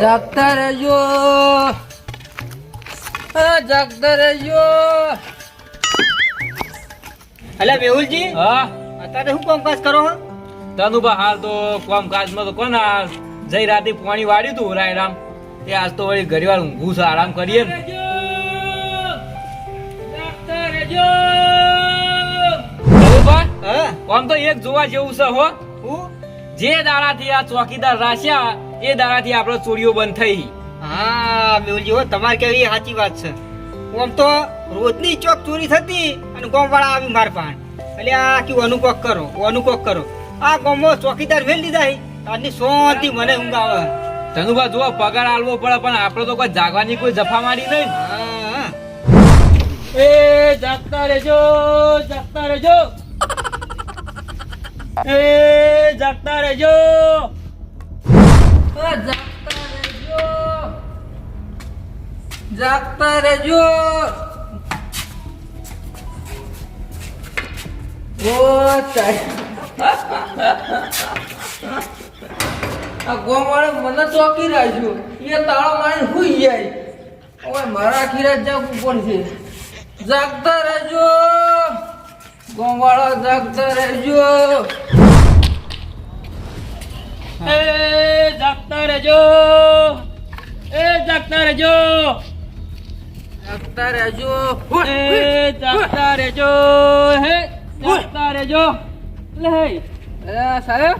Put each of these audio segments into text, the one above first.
જાગતા રહેજો. જાગતા રહેજો. અલ્યા મેહુલજી? હા? અત્યારે શું કામકાજ કરો હો? તનુભા હાલ તો કોમ કાજમાં તો કોણ હાલ જઈ રાતે પાણી વાળ્યું તું રાયરામ? તે આજ તો વળી ઘડી વાર ઊંઘું છે આરામ કરીએ ને. આમ તો એક જોવા જેવું છે હો. હું? જે દાડાથી આ ચોકીદાર રાશ્યા એ દાડાથી આપણો ચોરીઓ બંધ થઈ. હા મેહુલજી હો તમારે કેવી સાચી વાત છે. આમ તો રોજની ચોક ચોરી થતી અને ગોમવાળા આવી માર પાણ એટલે આ કેવું અનુકોક કરો અનુકોક કરો. આ ગોમો ચોકીદાર વેલ દીધા તારની શાંતિ મને ઊંઘ આવે તનુભા જો પગાર આલવો પડે પણ આપણે તો કોઈ જાગવાની કોઈ જફા મારી નહીં. હા. એ જાગતા રહેજો જાગતા રહેજો. એ જાગતા રહેજો. જાગતા રહેજો જાગતા મને ચોકી રાખ્યો એ તાળો મારીને સુઈ જાય હવે મારા ખીરા જાગવું પડશે જાગતા રહેજો ગોવાળો જાગતા રહેજો એ જાગતા રહેજો. એ જાગતા રહેજો. જાગતા રહેજો. એ જાગતા રહેજો. હે જાગતા રહેજો. લે સાહેબ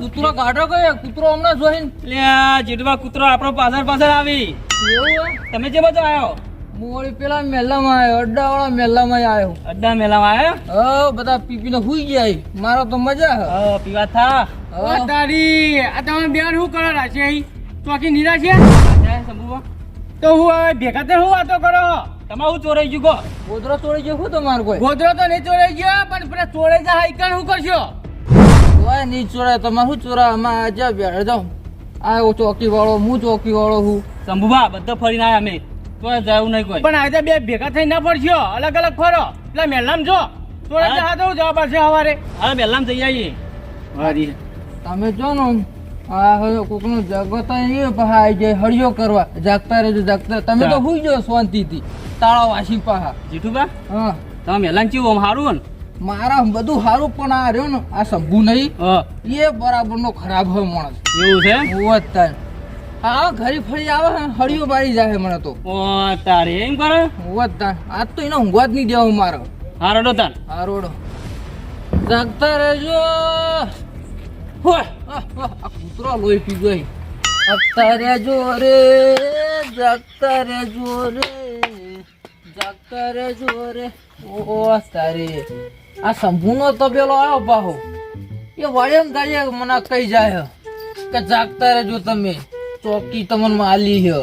કૂતરો કાઢો કયો? કૂતરો હમણાં જોઈને. લે જીડવા કૂતરો આપણો પાછળ પાછળ આવી. તમે જે બધો આવ્યો મોડી પેલા મેલામાં આવ્યો અડ્ડાવાળા મેલામાં આવ્યો અડ્ડા મેલામાં આવ્યો હ બધા પીપીને હુઈ જાય મારો તો મજા હ. પીવા થા. તારી આ તમે બેન શું કરો રાશે અહીં? ચોકી નિરાશ છે. તો હું હવે ભેગા તે હું વાતો કરો? તમારું ચોરાઈ ગયું કહો ગોદરો ચોરી ગયો શું તમારું કોઈ? ગોદરો તો નહીં ચોરાઈ ગયો પણ પેલા ચોરાઈ જા હાઈકણ શું કરશો? કોઈ નહીં ચોરાય તમારે શું ચોરા અમારે આજે બેઠા જાઉં. આ ચોકી વાળો હું ચોકી વાળો હું. શંભુભા બધા ફરીને આવ્યા અમે. તો જવું નહીં કોઈ. પણ આજે બે ભેગા થઈ ના પડશો અલગ અલગ ફરો. એટલે મેલામ જો. ચોરાઈ હા. જાય તો જવાબ પડશે સવારે. હવે પહેલા જઈ આવીએ. હરી તમે જો ને આ હવે કોકનો જગતા એ પહા આવી જાય હળિયો કરવા જાગતા રહેજો જાગતા તમે તો. હુઈ જાઓ શાંતિથી. તાળા વાસી પહા. જીઠુબા હા. તમે મેલાન ચીવો હારું સારું ને મારા બધું સારું પણ આ રહ્યો ને આ સંભુ નહીં. હા. એ બરાબર નો ખરાબ હોય માણસ. એવું છે? હોત તાર હા ઘરી ફરી આવે હળિયો બારી જાય મને તો. ઓ તારે એમ કરે? હોત તાર આજ તો એને ઊંઘવા જ નહીં દેવું મારો. હારોડો તાર હારોડો. જાગતા રહેજો. આ કૂતરો લોહી પી ગઈ જાગતા જો રે જાગતા રહેજો રે જાગતા રહેજો રે ઓ તારે. આ શંભુનો તબેલો આવ્યો પાહો. એ વાયમ ગાડીએ મને કઈ જાય કે જાગતા રહેજો તમે. ચોકી તમને માલી હે.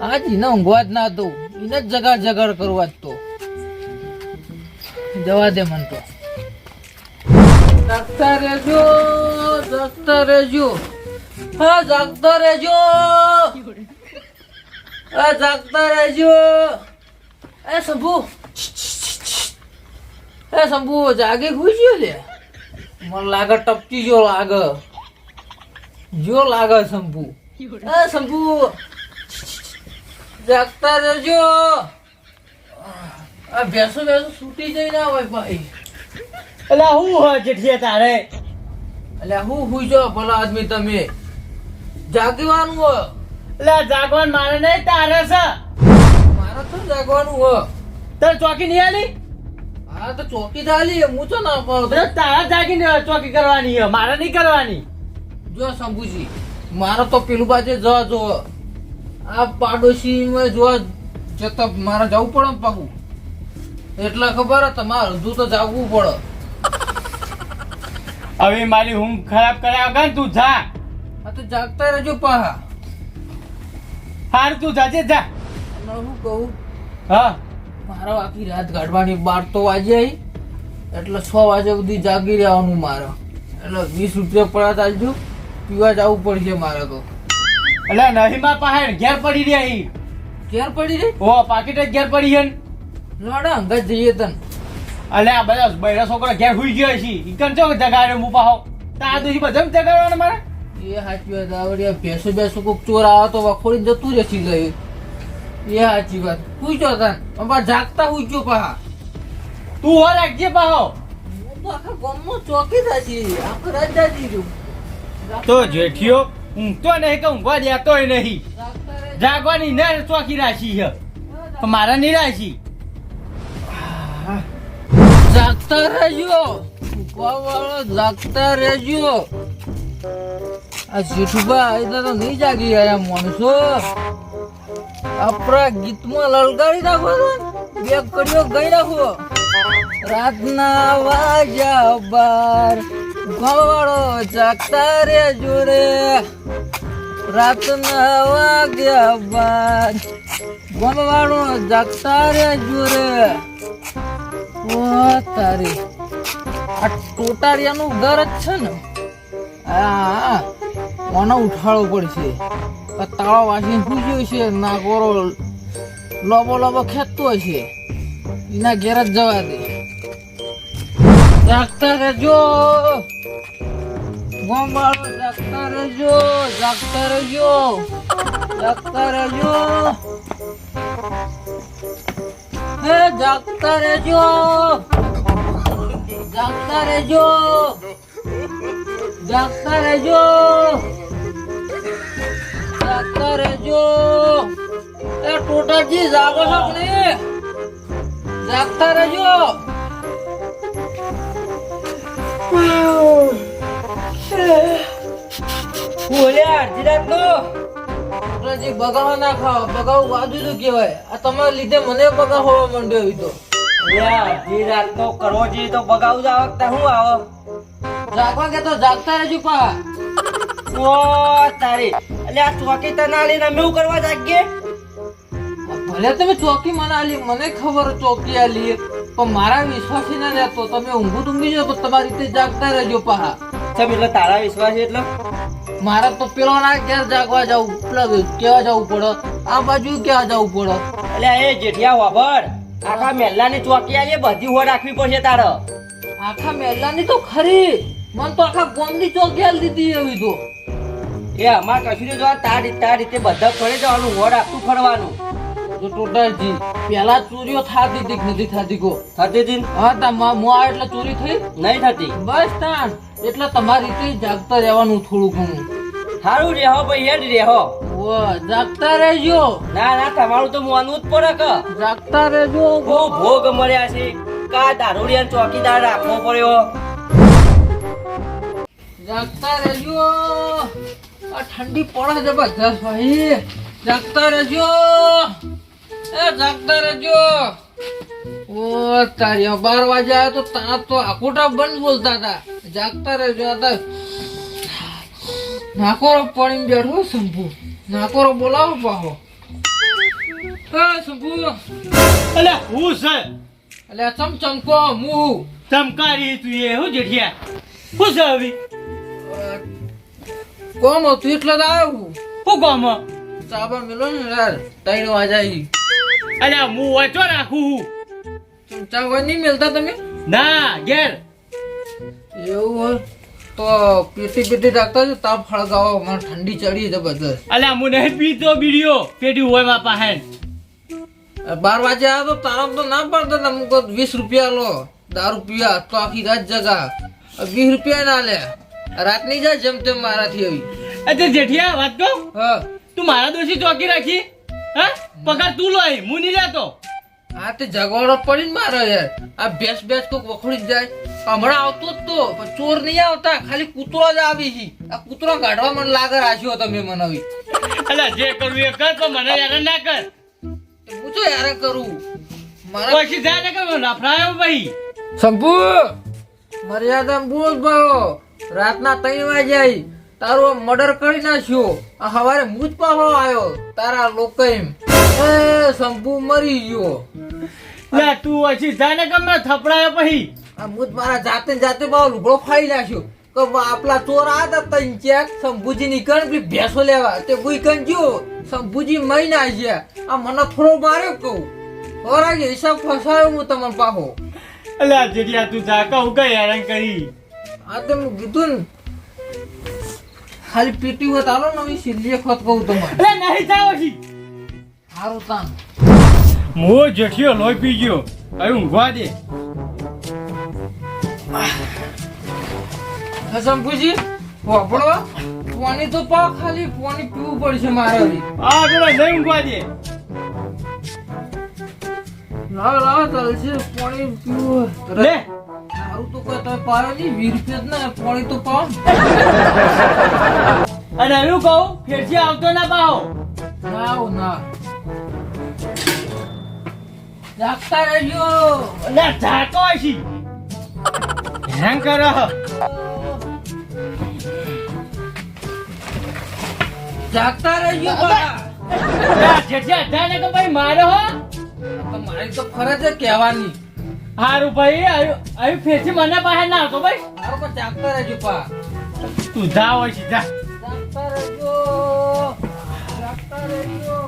આજ એને ઊંઘવા જ ના દઉં. એને જ જગાડ જગાડ કરવા જ તો. જવા દે મન તો. જાગતા રહેજો જાગતા રહેજો હા જાગતા રહેજો હા જાગતા રહેજો એ શંભુ. એ શંભુ, જાગે ખુશી લે મને લાગે ટપકી જો લાગે. જો લાગે શંભુ. એ શંભુ. જાગતા રહેજો આ ભેંસો ભેંસો જઈ ના હોય ભાઈ. એટલે હું હો જેઠીએ તારે એટલે હું હું જો ભલા આદમી તમે? જાગવાનું હો. એટલે જાગવાન મારે નહીં તારે છે. મારે તો જાગવાનું હો. તારે ચોકી નહીં આલી? હા તો ચોકી ચાલી હું તો ના પાડું. એટલે તારા જાગીને ચોકી કરવાની છે મારે નહીં કરવાની. જો શંભુજી મારે તો પેલું બાજુ જવા જો. આ પાડોશી જોવા જતા મારે જવું પડે પગું એટલે ખબર હે તમારે હજુ તો જાગવું પડે. હવે મારી ઊંઘ ખરાબ કર્યા વગર તું જા. તું તો જાગતા રહેજો પા હાર તું જાજે જા. હું કહું? હા. મારો આખી રાત કાઢવાની બાર તો વાગે આવી એટલે છ વાગ્યા સુધી જાગી રહેવાનું મારે. એટલે વીસ રૂપિયા પડ્યા ચાલજો પીવા જવું પડશે મારે તો. એટલે નહીં માં પાસે ઘેર પડી રહ્યા ઈ ઘેર પડી રહી ઓ પાકીટ જ ઘેર પડી છે. લડા અંગત જઈએ તન. અલે આ બધા બૈરા છોકરા ઘેર હુઈ ગયો છે. ઈ કન ચો જગાડે મુપા પાહો તા દુજી બધા જગાડવાના મારે? એ સાચી વાત આવડી ભેસો બેસો કોક ચોર આવે તો વખોડી જતું રહેશે ગયું એ સાચી વાત. પૂછ્યો તા અમાર જાગતા પૂછ્યો પા તું હો રાખજે પા હો તો આખા ગામનો ચોકીદાર છી આખો રાત જાગી રહ્યો. તો જેઠિયો ઊંઘતો નહીં કે ઊંઘવા દેતોય નહીં. જાગવાની ને ચોકી રાખી છે. મારા નહીં રાશી જાગતા રહેજો. વાળો જાગતા રહેજો. આ જેઠુબા એટલે તો નહીં જાગી ગયા માણસો. આપણા ગીતમાં લલકારી નાખો ને, બે કડીઓ ગઈ નાખો. રાતના વાગ્યા બાર. ગવાળો જાગતા રે રે. રાતના વાગ્યા બાર. ગવાળો જાગતા રે. ઓ તારી આ ટોટારિયાનું ઘર જ છે ને? આ, મને ઉઠાડવો પડશે. તાળા વાસીને પૂછ્યું છે નાગોરો લોબો લોબો ખેંચતો હશે. એના ઘેર જ જવા દે. જાગતા રહેજો. ગોંબાળો જાગતા રહેજો. જાગતા રહેજો. જાગતા રહેજો. હે જાગતા રહેજો જાગતા રહેજો જાગતા રહેજો જાગતા રહેજો એ ટોટાજી જાગો છો કે નહીં જાગતા રહેજો બોલ્યા અડધી રાત ટોટાજી બગાડવા ના ખાઓ બગાવ વાજુ કહેવાય. આ તમારા લીધે મને બગાવ હોવા માંડ્યો હોય તો. રાત તો કરવો જોઈએ તો બગાવું જ આ વખતે હું આવો? જાગવા કે તો જાગતા રહેજો પા ઓ તારી. એટલે આ ચોકી તને લઈને અમે શું કરવા જાગીએ? ભલે તમે ચોકી મને આલી મને ખબર ચોકી આલી પણ મારા વિશ્વાસી ના રહેતો તમે ઊંઘું ઊંઘી જાઓ તો તમારી રીતે જાગતા રહેજો પા ચમ એટલે તારા વિશ્વાસ એટલે? મારે તો પેલો ના ઘેર જાગવા જવું પેલા કેવા જવું પડે? આ બાજુ કેવા જવું પડે? એટલે એ જેઠિયા વાભર આખા મહેલાની ચોકી આવી બધી હો રાખવી પડશે તારે. આખા મહેલાની તો ખરી. મને તો આખા ગોમની ચોકી દીધી એવી તો. એ અમાર કશું જોવા તાર રીતે તાર રીતે બધા ફરે જવાનું હોડ આખું ફરવાનું. જો ટોટાજી પેલા ચોરીઓ થાતી હતી નથી થતી કો થતી હતી હા તા મા એટલે ચોરી થઈ? નહીં થતી. બસ તાણ. એટલે તમારી રીતે જાગતા રહેવાનું થોડું ઘણું. સારું રેહો ભાઈ હેડ રેહો ઓ જાગતા રહેજો. ના ના તમારું તો મોનું જ પડે કે. જાગતા રહેજો. બહુ ભોગ મળ્યા છે. કા દારૂડિયા ચોકીદાર રાખવો પડ્યો? જાગતા રહેજો. આ ઠંડી પડે જબરજસ્ત ભાઈ. જાગતા રહેજો. એ જાગતા રહેજો ઓ તારી બાર વાગે આવ્યા તો તા તો આખોટા બંધ બોલતા હતા. જાગતા રહેજો હતા તો નાકોરો પડીને બેઠો શંભુ. નાકોરો બોલાવો પાહો. શંભુ. અલ્યા હું છે? એટલે ચમચમકો મું ચમકારી તું એ હું જેઠિયા. હું છે હવે? કોમ હતું એટલે તો આવ્યો હું. કોમ? ચાબા મિલો ને યાર ત્રણ વાજાઈ અલે હું વચો રાખું ચાબા નહીં મેલતા તમે? ના ઘેર. એવું હોય તો પીતી પીતી રાખતા છો? તાપ ફળગાવો મને ઠંડી ચડી જબરદસ્ત અલે હું નહીં પીતો બીડીઓ. પેટી હોયમાં પાસે બાર વાગે આવ્યો તો તારા તો ના પડતો તમે કહો વીસ રૂપિયા લો દારૂ પીવા તો આખી રાત જગા. વીસ રૂપિયા ના લે. રાત નહીં જાય જેમ તેમ મારાથી આવી. અચ્છા જેઠિયા વાત કહું? હા. તું મારા દોષી ચોકી રાખી? હા? પગાર તું લોય હું નહીં જાતો આ તે જગવાડો પડીને મારો યાર આ બેસ બેસ કોક વખોડી જ જાય. હમણાં આવતો જ તો ચોર નહીં આવતા ખાલી કૂતરો જ આવી છે આ કૂતરો કાઢવા મને લાગે રાખ્યો તમે મને હવે. અલા જે કરવું એ કર પણ મને યાર ના કર. હું તો યાર કરું? મારા પછી જાય ને કે લફડાયો ભાઈ. શંભુ! મર્યાદા બોલ ભાવો રાતના ત્રણ વાગ્યા તારો મર્ડર કરી નાખ્યો. આ હવારે હું જ પાછો આવ્યો. તારા લોકો એમ એ શંભુ મરી ગયો. લે તું પછી જાને કે થપડાયો પછી? આ હું જ મારા જાતે જાતે બાવ લુગડો ફાડી નાખ્યો. કે આપલા ચોર આ હતા તઈ ચેક શંભુજી ની કણ બી ભેસો લેવા. તે ગુઈ કણ ગયો. શંભુજી મઈ છે આ મને થોડો માર્યો કહું. હોરાગે હિસાબ ફસાયો હું તમને પાહો. અલ્યા જેડિયા તું જા કહું કઈ હેરાન કરી. આ તો હું કીધું ને. ખાલી પેટી હોય તાલો નવી સિલ્લી ખત કહું તમારે. અરે નહીં જાવ છી સારું તાન. મો જેઠિયો લોહી પી ગયો. હવે ઊંઘવા દે. શંભુજી વાપડવા પાણી તો પા ખાલી પાણી પીવું પડશે મારે આ પેલા નહીં ઊંઘવા દે. લાવ લાવ ચાલશે. પાણી પીવું. લે. તો તો અને એવું કહું ફેરથી આવતો ના પાહો. ના ના. જાગતા રહેજો. અને ઝાકો છી હેરાન કરો. જાગતા રહેજો બા જેઠી અઢાર ભાઈ મારો હો. તમારી તો ફરજ છે કહેવાની. હારું ભાઈ આવી ફેરથી મને પાસે ના આવતો ભાઈ. સારું પણ જાગતા રહેજો પા. તું જા હોય છે જા. જાગતા રહેજો. જાગતા રહેજો.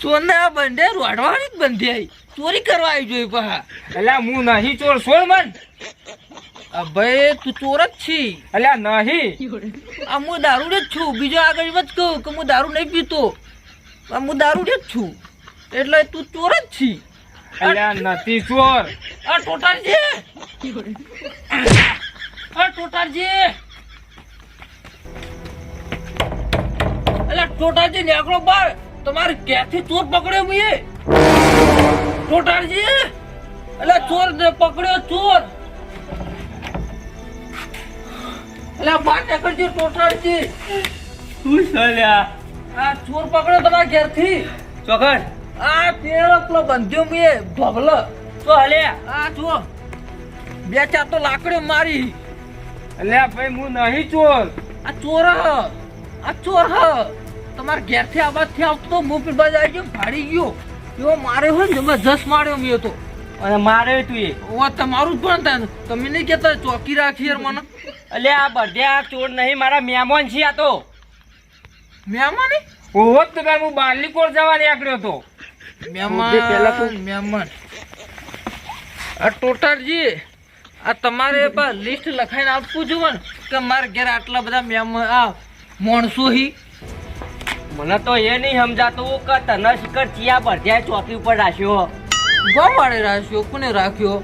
ચોરને બંધે રોડવાની જ બંધી આવી ચોરી કરવા આવી જોઈ પા. એટલે હું નહીં ચોર છોડ મન. ભાઈ તું ચોર જ છી. અલ્યા નહીં. આ હું દારૂ જ છું. બીજો આગળ વચ કહું કે હું દારૂ નહીં પીતો. આ હું દારૂ જ છું. એટલે તું ચોર જ છી. અલ્યા નથી ચોર. આ ટોટાલજી આ ટોટાલજી અલા ટોટાલજી નીકળો બાર. તમારે ક્યાંથી ચોર પકડ્યો મેં ટોટાલજી અલ્યા ચોર પકડ્યો ચોર. અલા બાર નીકળજો ટોટાલજી શું લ્યા આ ચોર પકડ્યો તમારા ઘેરથી. ચોકડ. આ પેલો પેલો બંધ્યો મે ભભલો. તો અલ્યા. આ જો બે ચાર તો લાકડીઓ મારી. અલ્યા ભાઈ હું નહીં ચોર. આ ચોર હ. આ ચોર હ. તમારે ઘેરથી આવાજથી આવતો તો હું પેલી બાજુ આવી ગયો ભાડી ગયો. એવો મારે હોય ને જબરજસ્ત માર્યો મેં તો. અને મારે તું એ ઓ તમારું જ પણ થાય તમે નહીં કહેતા ચોકી રાખી યાર મને. અલ્યા આ બધા ચોર નહીં મારા મહેમાન છે આ તો. મહેમાન? ઓહો તો તાર હું બારલી કોર જવા નીકળ્યો હતો મહેમાન મહેમાન. આ ટોટારજી આ તમારે પર લિસ્ટ લખાઈને આપવું જોઈએ ને કે મારા ઘેર આટલા બધા મહેમાન આ માણસો હી. મને તો એ નહીં સમજાતું કે તને શિખર ચિયા ભરજ્યા ચોકી ઉપર રાખ્યો. ગોમ વાળે રાખ્યો કોને રાખ્યો?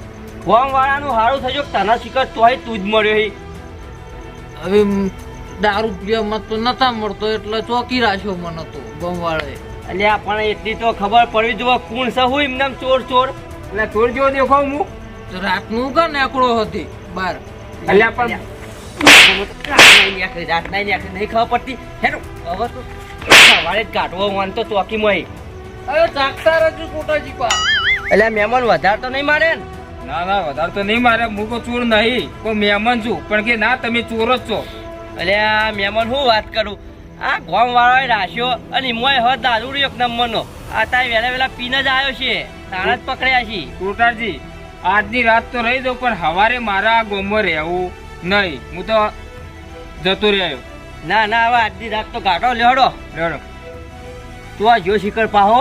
ગોમ વાળાનું હારું થયું તને શિખર તોય તું જ મળ્યો હી. હવે દારૂ પીવામાં તો નતા મળતો એટલે ચોકી રાખ્યો મને તો ગોમ વાળાએ એટલે પણ એટલી તો ખબર પડવી જોઈએ કોણ છે હું એમને ચોર ચોર. એટલે ચોર જેવો દેખાવ હું. તો રાતનું કા નેકડો હતી બાર. એટલે પણ રાત નહીં નહીં ખબર પડતી. હેરો હવે તો સવારે જ કાઢવો મન તો ચોકીમાં હી. અરે જાગતા રજુ કોટાજી પા એટલે મહેમાન વધારે તો નહીં મારે ને. ના ના વધારે તો નહીં મારે. હું કોઈ ચોર નહીં કોઈ મહેમાન છું. પણ કે ના તમે ચોર જ છો. એટલે આ મહેમાન હું વાત કરું? આ ગોમ વાળો રાખ્યો અને મોય હ દારૂડી એક નંબરનો. આ તાય વહેલા વહેલા પીને જ આવ્યો છે. તારા જ પકડ્યા છે. ટોટાજી આજની રાત તો રહી દઉં પણ હવારે મારા આ ગામમાં રહેવું નહીં. હું તો જતો રહ્યો. ના ના હવે આજની રાત તો ગાઢો લેડો લેડો તું આ જો શિખર પાહો.